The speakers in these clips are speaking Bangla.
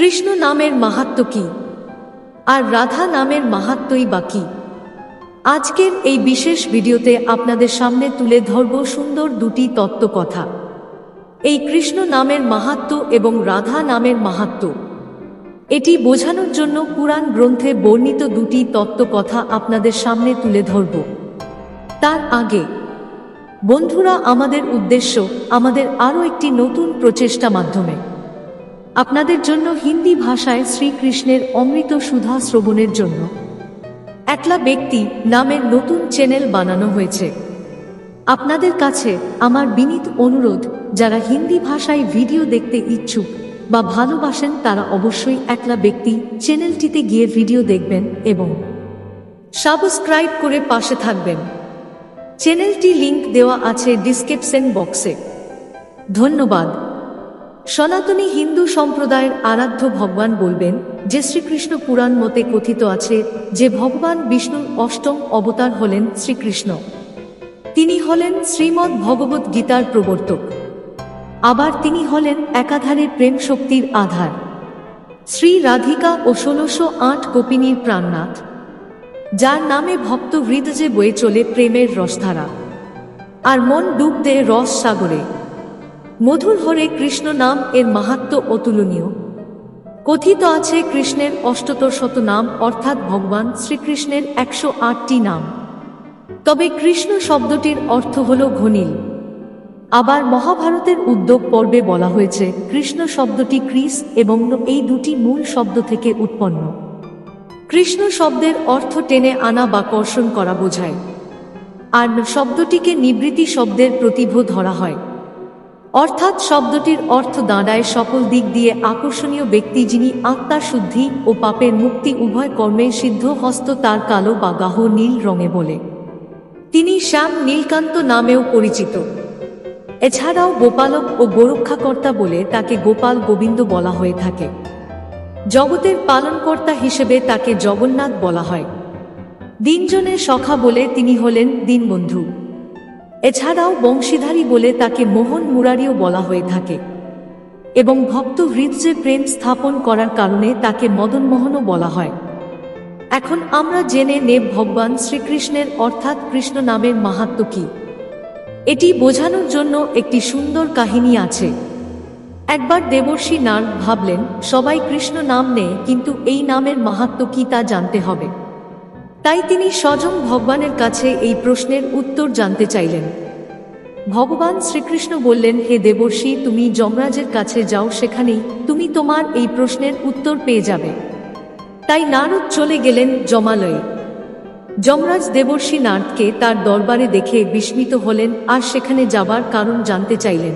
কৃষ্ণ নামের মাহাত্ম্য কি? আর রাধা নামের মাহাত্ম্যই বা কি? আজকের এই বিশেষ ভিডিওতে আপনাদের সামনে তুলে ধরব সুন্দর দুটি তত্ত্ব কথা। এই কৃষ্ণ নামের মাহাত্ম্য এবং রাধা নামের মাহাত্ম্য। এটি বোঝানোর জন্য পুরাণ গ্রন্থে বর্ণিত দুটি তত্ত্ব কথা আপনাদের সামনে তুলে ধরব। তার আগে, বন্ধুরা, আমাদের উদ্দেশ্য আমাদের আরও একটি নতুন প্রচেষ্টা মাধ্যমে। আপনাদের জন্য হিন্দি ভাষায় শ্রীকৃষ্ণের অমৃত সুধা শ্রবণের জন্য। একলা ব্যক্তি নামের নতুন চ্যানেল বানানো হয়েছে। আপনাদের কাছে আমার বিনীত অনুরোধ, যারা হিন্দি ভাষায় ভিডিও দেখতে ইচ্ছুক বা ভালোবাসেন তারা অবশ্যই একলা ব্যক্তি চ্যানেলটিতে গিয়ে ভিডিও দেখবেন এবং সাবস্ক্রাইব করে পাশে থাকবেন। চ্যানেলটি লিংক দেওয়া আছে ডিসক্রিপশন বক্সে। ধন্যবাদ। সনাতনী হিন্দু সম্প্রদায়ের আরাধ্য ভগবান বলবেন, যে শ্রীকৃষ্ণ পুরাণ মতে কথিত আছে যে ভগবান বিষ্ণুর অষ্টম অবতার হলেন শ্রীকৃষ্ণ। তিনি হলেন শ্রীমদ্ ভগবত গীতার প্রবর্তক। আবার তিনি হলেন একাধারে প্রেম শক্তির আধার। শ্রী রাধিকা ও ষোলশো আট গোপিনীর প্রাণনাথ, যার নামে ভক্ত হৃদয়ে বয়ে চলে প্রেমের রসধারা। আর মন ডুব দেয় রস সাগরে। মধুর হরে কৃষ্ণ নাম এর মাহাত্ম অতুলনীয়। কথিত আছে কৃষ্ণের অষ্টতর শত নাম, অর্থাৎ ভগবান শ্রীকৃষ্ণের একশো আটটি নাম। তবে কৃষ্ণ শব্দটির অর্থ হল ঘনীল। আবার মহাভারতের উদ্যোগ পর্বে বলা হয়েছে, কৃষ্ণ শব্দটি ক্রিস এবং এই দুটি মূল শব্দ থেকে উৎপন্ন। কৃষ্ণ শব্দের অর্থ টেনে আনা বা কর্ষণ করা বোঝায়। আর শব্দটিকে নিবৃত্তি শব্দের প্রতিভ ধরা হয়। অর্থাৎ শব্দটির অর্থ দাঁড়ায় সকল দিক দিয়ে আকর্ষণীয় ব্যক্তি যিনি আত্মার শুদ্ধি ও পাপের মুক্তি উভয় কর্মে সিদ্ধ, হস্ত, তার কালো বা গাহ নীল রঙে বলে। তিনি শ্যাম নীলকান্ত নামেও পরিচিত। এছাড়াও গোপালক ও গোরক্ষাকর্তা বলে তাকে গোপাল গোবিন্দ বলা হয়ে থাকে। জগতের পালনকর্তা হিসেবে তাকে জগন্নাথ বলা হয়। দিনজনের সখা বলে তিনি হলেন দীনবন্ধু। এছাড়াও বংশীধারী বলে তাকে মোহন মুরারিও বলা হয়ে থাকে এবং ভক্ত হৃদয়ে প্রেম স্থাপন করার কারণে তাকে মদনমোহনও বলা হয়। এখন আমরা জেনে নেব ভগবান শ্রীকৃষ্ণের অর্থাৎ কৃষ্ণ নামের মাহাত্ম কি। এটি বোঝানোর জন্য একটি সুন্দর কাহিনী আছে। একবার দেবর্ষী নার ভাবলেন, সবাই কৃষ্ণ নাম নেয়, কিন্তু এই নামের মাহাত্ম কি তা জানতে হবে। তাই তিনি স্বয়ং ভগবানের কাছে এই প্রশ্নের উত্তর জানতে চাইলেন। ভগবান শ্রীকৃষ্ণ বললেন, হে দেবর্ষী, তুমি যমরাজের কাছে যাও, সেখানেই তুমি তোমার এই প্রশ্নের উত্তর পেয়ে যাবে। তাই নারদ চলে গেলেন জমালয়ে যমরাজ দেবর্ষী নারদকে তার দরবারে দেখে বিস্মিত হলেন আর সেখানে যাবার কারণ জানতে চাইলেন।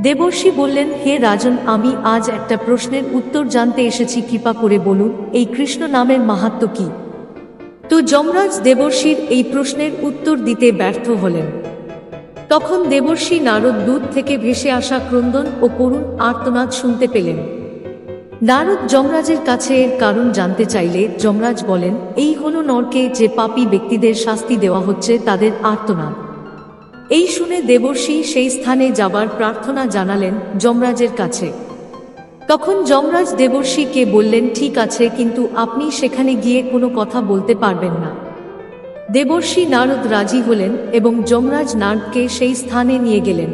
দেবর্ষী বললেন, হে রাজন, আমি আজ একটা প্রশ্নের উত্তর জানতে এসেছি। কৃপা করে বলুন, এই কৃষ্ণ নামের মাহাত্ম কি? তো যমরাজ দেবর্ষীর এই প্রশ্নের উত্তর দিতে ব্যর্থ হলেন। তখন দেবর্ষী নারদ দূত থেকে ভেসে আসা ক্রন্দন ও করুণ আর্তনাদ শুনতে পেলেন। নারদ যমরাজের কাছে এর কারণ জানতে চাইলে যমরাজ বলেন, এই হল নরকে যে পাপী ব্যক্তিদের শাস্তি দেওয়া হচ্ছে তাদের আর্তনাদ। এই শুনে দেবর্ষী সেই স্থানে যাবার প্রার্থনা জানালেন যমরাজের কাছে। তখন যমরাজ দেবর্ষীকে বললেন, ঠিক আছে, কিন্তু আপনি সেখানে গিয়ে কোনো কথা বলতে পারবেন না। দেবর্ষী নারদ রাজি হলেন এবং যমরাজ নারদকে সেই স্থানে নিয়ে গেলেন।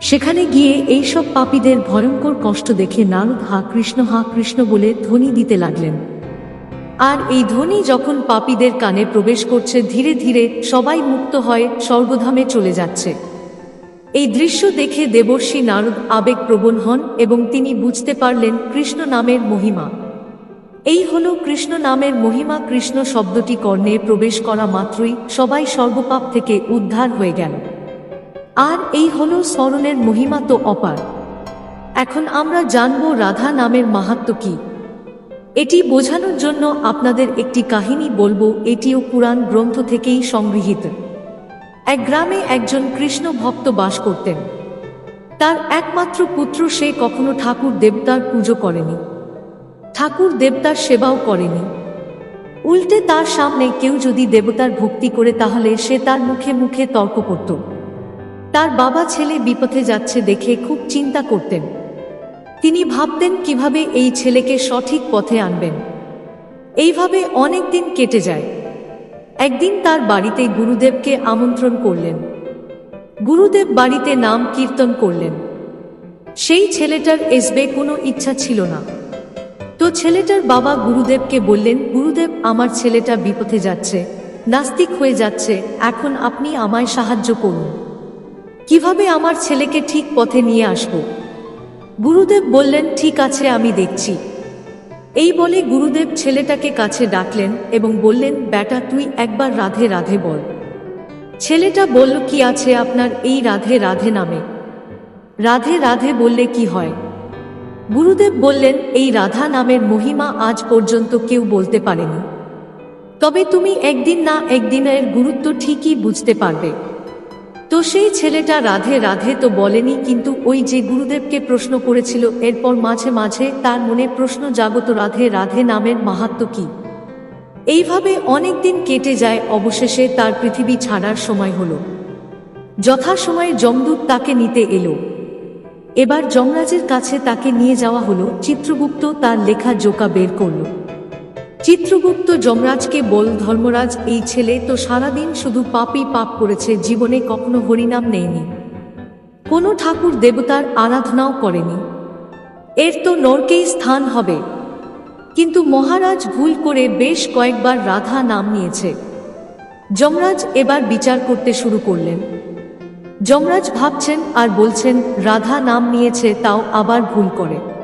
সেখানে গিয়ে এইসব পাপীদের ভয়ঙ্কর কষ্ট দেখে নারদ হা কৃষ্ণ হা কৃষ্ণ বলে ধ্বনি দিতে লাগলেন। আর এই ধ্বনি যখন পাপীদের কানে প্রবেশ করছে, ধীরে ধীরে সবাই মুক্ত হয়ে স্বর্গধামে চলে যাচ্ছে। এই দৃশ্য দেখে দেবর্ষী নারদ আবেগপ্রবণ হন এবং তিনি বুঝতে পারলেন কৃষ্ণ নামের মহিমা। এই হল কৃষ্ণ নামের মহিমা, কৃষ্ণ শব্দটি কর্ণে প্রবেশ করা মাত্রই সবাই সর্বপাপ থেকে উদ্ধার হয়ে গেল। আর এই হল স্মরণের মহিমা তো অপার। এখন আমরা জানব রাধা নামের মাহাত্ম কি। এটি বোঝানোর জন্য আপনাদের একটি কাহিনী বলব, এটিও পুরাণ গ্রন্থ থেকেই সংগৃহীত। এক গ্রামে একজন কৃষ্ণ ভক্ত বাস করতেন। তার একমাত্র পুত্র সে কখনো ঠাকুর দেবতার পুজো করেনি। ঠাকুর দেবতার সেবাও করেনি। উল্টে তার সামনে কেউ যদি দেবতার ভক্তি করে তাহলে সে তার মুখে মুখে তর্ক করত। তার বাবা ছেলে বিপথে যাচ্ছে দেখে খুব চিন্তা করতেন। তিনি ভাবতেন কীভাবে এই ছেলেকে সঠিক পথে আনবেন। এইভাবে অনেক দিন কেটে যায়। একদিন তার বাড়িতে গুরুদেবকে আমন্ত্রণ করলেন। গুরুদেব বাড়িতে নাম কীর্তন করলেন। সেই ছেলেটার এসবে কোনো ইচ্ছা ছিল না। তো ছেলেটার বাবা গুরুদেবকে বললেন, গুরুদেব, আমার ছেলেটা বিপথে যাচ্ছে, নাস্তিক হয়ে যাচ্ছে, এখন আপনি আমায় সাহায্য করুন। কীভাবে আমার ছেলেকে ঠিক পথে নিয়ে আসব? গুরুদেব বললেন, ঠিক আছে, আমি দেখছি। এই বলে গুরুদেব ছেলেটাকে কাছে ডাকলেন এবং বললেন, বেটা, তুই একবার রাধে রাধে বল। ছেলেটা বলল, কি আছে আপনার এই রাধে রাধে নামে? রাধে রাধে বললে কি হয়? গুরুদেব বললেন, এই রাধা নামের মহিমা আজ পর্যন্ত কেউ বলতে পারেনি। তবে তুমি একদিন না একদিন এর গুরুত্ব ঠিকই বুঝতে পারবে। তো সেই ছেলেটা রাধে রাধে তো বলেনি, কিন্তু ওই যে গুরুদেবকে প্রশ্ন করেছিল, এরপর মাঝে মাঝে তার মনে প্রশ্ন জাগত রাধে রাধে নামের মাহাত্ম কি। এইভাবে অনেক দিন কেটে যায়, অবশেষে তার পৃথিবী ছাড়ার সময় হলো। যথাসময়ে যমদূত তাকে নিতে এলো। এবার যমরাজের কাছে তাকে নিয়ে যাওয়া হলো, চিত্রগুপ্ত তার লেখা জোকা বের করল। চিত্রগুপ্ত যমরাজকে বল ধর্মরাজ, এই ছেলে তো সারাদিন শুধু পাপই পাপ করেছে, জীবনে কখনো হরিনাম নেয়নি। কোনো ঠাকুর দেবতার আরাধনাও করেনি। এর তো নরকেই স্থান হবে। কিন্তু মহারাজ ভুল করে বেশ কয়েকবার রাধা নাম নিয়েছে। যমরাজ এবার বিচার করতে শুরু করলেন। যমরাজ ভাবছেন আর বলছেন, রাধা নাম নিয়েছে, তাও আবার ভুল করে।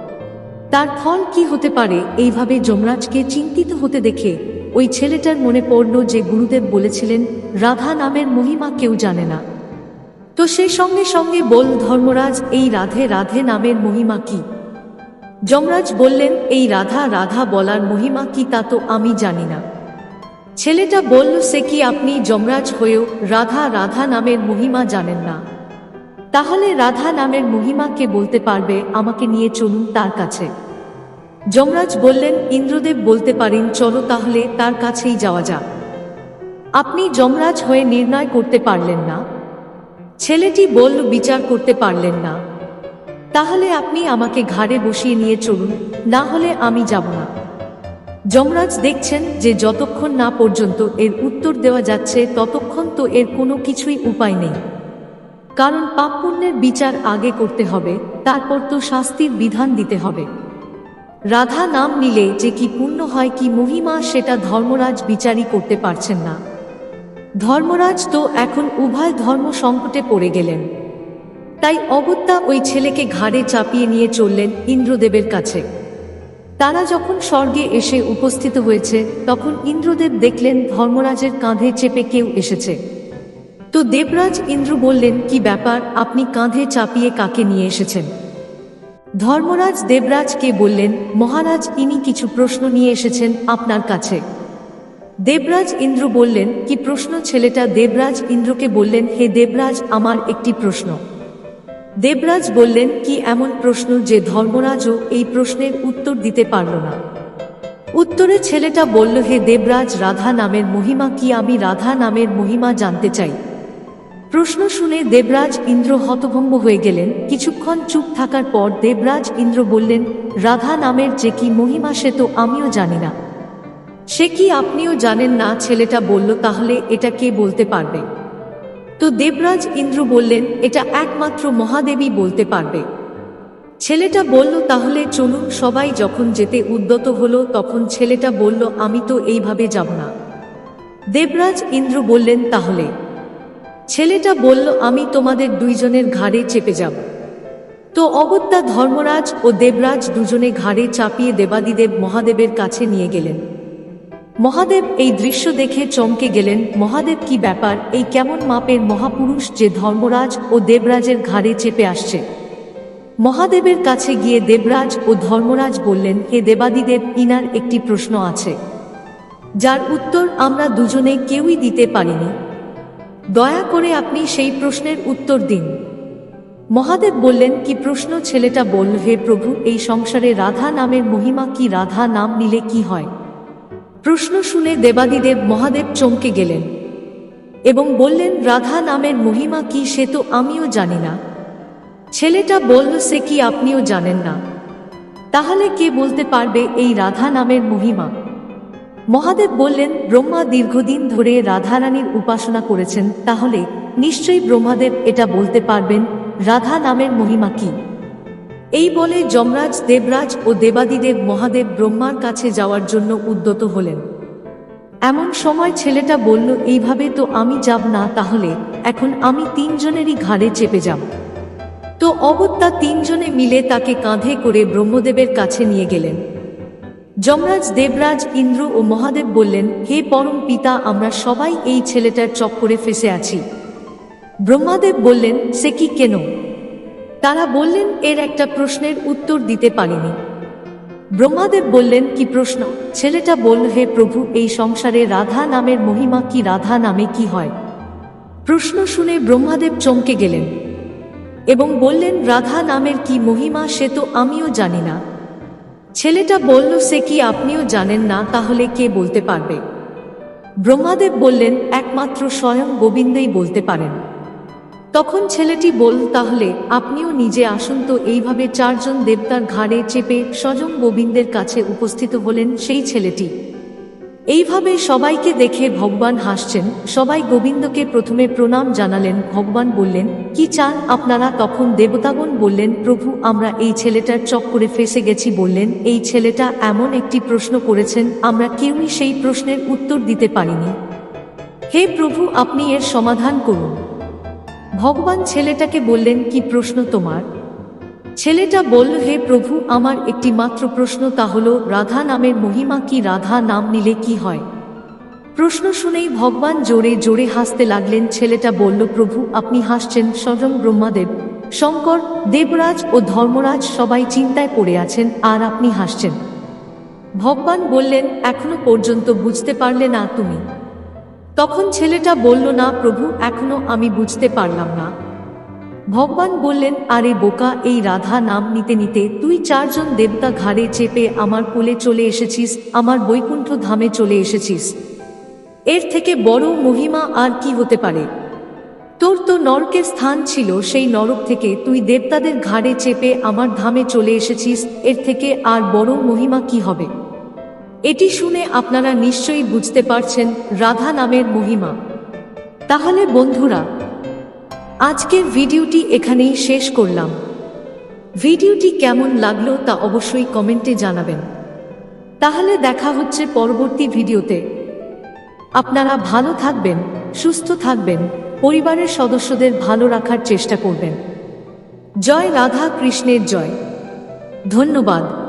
তার ফল কি হতে পারে? এইভাবে যমরাজকে চিন্তিত হতে দেখে ওই ছেলেটার মনে পড়ল যে গুরুদেব বলেছিলেন, রাধা নামের মহিমা কেউ জানে না। তো সে সঙ্গে সঙ্গে বল, ধর্মরাজ, এই রাধে রাধে নামের মহিমা কি? যমরাজ বললেন, এই রাধা রাধা বলার মহিমা কি তা তো আমি জানি না। ছেলেটা বলল, সে কি আপনি যমরাজ হয়েও রাধা রাধা নামের মহিমা জানেন না? তাহলে রাধা নামের মহিমা কে বলতে পারবে? আমাকে নিয়ে চলুন তার কাছে। যমরাজ বললেন, ইন্দ্রদেব বলতে পারেন, চলো তাহলে তার কাছেই যাওয়া যাক। আপনি যমরাজ হয়ে নির্ণয় করতে পারলেন না? ছেলেটি বলল, বিচার করতে পারলেন না। তাহলে আপনি আমাকে ঘাড়ে বসিয়ে নিয়ে চলুন, না হলে আমি যাব না। যমরাজ দেখছেন যে যতক্ষণ না পর্যন্ত এর উত্তর দেওয়া যাচ্ছে, ততক্ষণ তো এর কোনো কিছুই উপায় নেই। কারণ পাপ পুণ্যের বিচার আগে করতে হবে, তারপর তো শাস্তির বিধান দিতে হবে। রাধা নাম নিলে যে কি পুণ্য হয় কি মহিমা, সেটা ধর্মরাজ বিচারই করতে পারছেন না। ধর্মরাজ তো এখন উভয় ধর্ম সংকটে পড়ে গেলেন। তাই অগত্যা ওই ছেলেকে ঘাড়ে চাপিয়ে নিয়ে চললেন ইন্দ্রদেবের কাছে। তারা যখন স্বর্গে এসে উপস্থিত হয়েছে, তখন ইন্দ্রদেব দেখলেন ধর্মরাজের কাঁধে চেপে কেউ এসেছে। তো দেবরাজ ইন্দ্র বললেন, কি ব্যাপার? আপনি কাঁধে চাপিয়ে কাকে নিয়ে এসেছেন? ধর্মরাজ দেবরাজকে বললেন, মহারাজ, ইনি কিছু প্রশ্ন নিয়ে এসেছেন আপনার কাছে। দেবরাজ ইন্দ্র বললেন, কি প্রশ্ন? ছেলেটা দেবরাজ ইন্দ্রকে বললেন, হে দেবরাজ, আমার একটি প্রশ্ন। দেবরাজ বললেন, কি এমন প্রশ্ন যে ধর্মরাজও এই প্রশ্নের উত্তর দিতে পারল না? উত্তরে ছেলেটা বলল, হে দেবরাজ, রাধা নামের মহিমা কি আমি রাধা নামের মহিমা জানতে চাই? প্রশ্ন শুনে দেবরাজ ইন্দ্র হতভম্ব হয়ে গেলেন। কিছুক্ষণ চুপ থাকার পর দেবরাজ ইন্দ্র বললেন, রাধা নামের যে কি মহিমা সে তো আমিও জানি না। সে কি আপনিও জানেন না ছেলেটা বলল, তাহলে এটা কে বলতে পারবে? তো দেবরাজ ইন্দ্র বললেন, এটা একমাত্র মহাদেবী বলতে পারবে। ছেলেটা বলল, তাহলে চলুন সবাই যখন যেতে উদ্যত হলো, তখন ছেলেটা বলল, আমি তো এইভাবে যাব না। দেবরাজ ইন্দ্র বললেন, তাহলে ছেলেটা বলল, আমি তোমাদের দুইজনের ঘাড়ে চেপে যাব। তো অগত্যা ধর্মরাজ ও দেবরাজ দুজনে ঘাড়ে চাপিয়ে দেবাদিদেব মহাদেবের কাছে নিয়ে গেলেন। মহাদেব এই দৃশ্য দেখে চমকে গেলেন, মহাদেব, কি ব্যাপার? এই কেমন মাপের মহাপুরুষ যে ধর্মরাজ ও দেবরাজের ঘাড়ে চেপে আসছে? মহাদেবের কাছে গিয়ে দেবরাজ ও ধর্মরাজ বললেন, হে দেবাদিদেব, ইনার একটি প্রশ্ন আছে। যার উত্তর আমরা দুজনে কেউই দিতে পারিনি। দয়া করে আপনি সেই প্রশ্নের উত্তর দিন। মহাদেব বললেন, কি প্রশ্ন ছেলেটা বলল, হে প্রভু? এই সংসারে রাধা নামের মহিমা কি? রাধা নাম নিলে কি হয়? প্রশ্ন শুনে দেবাদিদেব মহাদেব চমকে গেলেন এবং বললেন, রাধা নামের মহিমা কি সে তো আমিও জানি না। ছেলেটা বলল, সে কি আপনিও জানেন না? তাহলে কে বলতে পারবে এই রাধা নামের মহিমা? মহাদেব বললেন, ব্রহ্মা দীর্ঘদিন ধরে রাধারানীর উপাসনা করেছেন, তাহলে নিশ্চয়ই ব্রহ্মাদেব এটা বলতে পারবেন, রাধা নামের মহিমা কি? এই বলে যমরাজ, দেবরাজ ও দেবাদিদেব মহাদেব ব্রহ্মার কাছে যাওয়ার জন্য উদ্যত হলেন। এমন সময় ছেলেটা বলল, এইভাবে তো আমি যাব না, তাহলে এখন আমি তিনজনেরই ঘাড়ে চেপে যাব। তো অগত্যা তিনজনে মিলে তাকে কাঁধে করে ব্রহ্মদেবের কাছে নিয়ে গেলেন। যমরাজ, দেবরাজ, ইন্দ্র ও মহাদেব বললেন, হে পরম পিতা, আমরা সবাই এই ছেলেটার চক্করে ফেসে আছি। ব্রহ্মাদেব বললেন, সে কি কেন? তারা বললেন, এর একটা প্রশ্নের উত্তর দিতে পারিনি। ব্রহ্মাদেব বললেন, কি প্রশ্ন? ছেলেটা বলল, হে প্রভু, এই সংসারে রাধা নামের মহিমা কি, রাধা নামে কি হয়? প্রশ্ন শুনে ব্রহ্মাদেব চমকে গেলেন এবং বললেন, রাধা নামের কি মহিমা সে তো আমিও জানি না। ছেলেটা বলল, সে কি আপনিও জানেন না? তাহলে কে বলতে পারবে? ব্রহ্মাদেব বললেন, একমাত্র স্বয়ং গোবিন্দই বলতে পারেন। তখন ছেলেটি বল তাহলে আপনিও নিজে আসুন তো এইভাবে চারজন দেবতার ঘাড়ে চেপে স্বয়ং গোবিন্দের কাছে উপস্থিত হলেন সেই ছেলেটি। এইভাবে সবাইকে দেখে ভগবান হাসছেন। সবাই গোবিন্দকে প্রথমে প্রণাম জানালেন। ভগবান বললেন, কি চান আপনারা? তখন দেবতাগণ বললেন, প্রভু, আমরা এই ছেলেটার চক্করে ফেসে গেছি। বললেন, এই ছেলেটা এমন একটি প্রশ্ন করেছেন, আমরা কেউই সেই প্রশ্নের উত্তর দিতে পারিনি। হে প্রভু, আপনি এর সমাধান করুন। ভগবান ছেলেটাকে বললেন, কি প্রশ্ন তোমার? ছেলেটা বলল, হে প্রভু, আমার একটি মাত্র প্রশ্ন, তা হল, রাধা নামের মহিমা কি? রাধা নাম নিলে কি হয়? প্রশ্ন শুনেই ভগবান জোরে জোরে হাসতে লাগলেন। ছেলেটা বলল, প্রভু, আপনি হাসছেন, স্বয়ং ব্রহ্মাদেব। শঙ্কর, দেবরাজ ও ধর্মরাজ সবাই চিন্তায় পড়ে আছেন, আর আপনি হাসছেন। ভগবান বললেন, এখনও পর্যন্ত বুঝতে পারলে না তুমি। তখন ছেলেটা বলল, না প্রভু, এখনও আমি বুঝতে পারলাম না। ভগবান বললেন, আরে বোকা, এই রাধা নাম নিতে নিতে তুই চারজন দেবতা ঘাড়ে চেপে আমার কোলে চলে এসেছিস, আমার বৈকুণ্ঠ ধামে চলে এসেছিস। এর থেকে বড় মহিমা আর কি হতে পারে? তোর তো নরকের স্থান ছিল, সেই নরক থেকে তুই দেবতাদের ঘাড়ে চেপে আমার ধামে চলে এসেছিস, এর থেকে আর বড় মহিমা কি হবে? এটি শুনে আপনারা নিশ্চয়ই বুঝতে পারছেন, রাধা নামের মহিমা। তাহলে বন্ধুরা আজকের ভিডিওটি এখানেই শেষ করলাম। ভিডিওটি কেমন লাগল তা অবশ্যই কমেন্টে জানাবেন। তাহলে দেখা হচ্ছে পরবর্তী ভিডিওতে। আপনারা ভালো থাকবেন, সুস্থ থাকবেন, পরিবারের সদস্যদের ভালো রাখার চেষ্টা করবেন। জয় রাধা কৃষ্ণের জয়। ধন্যবাদ।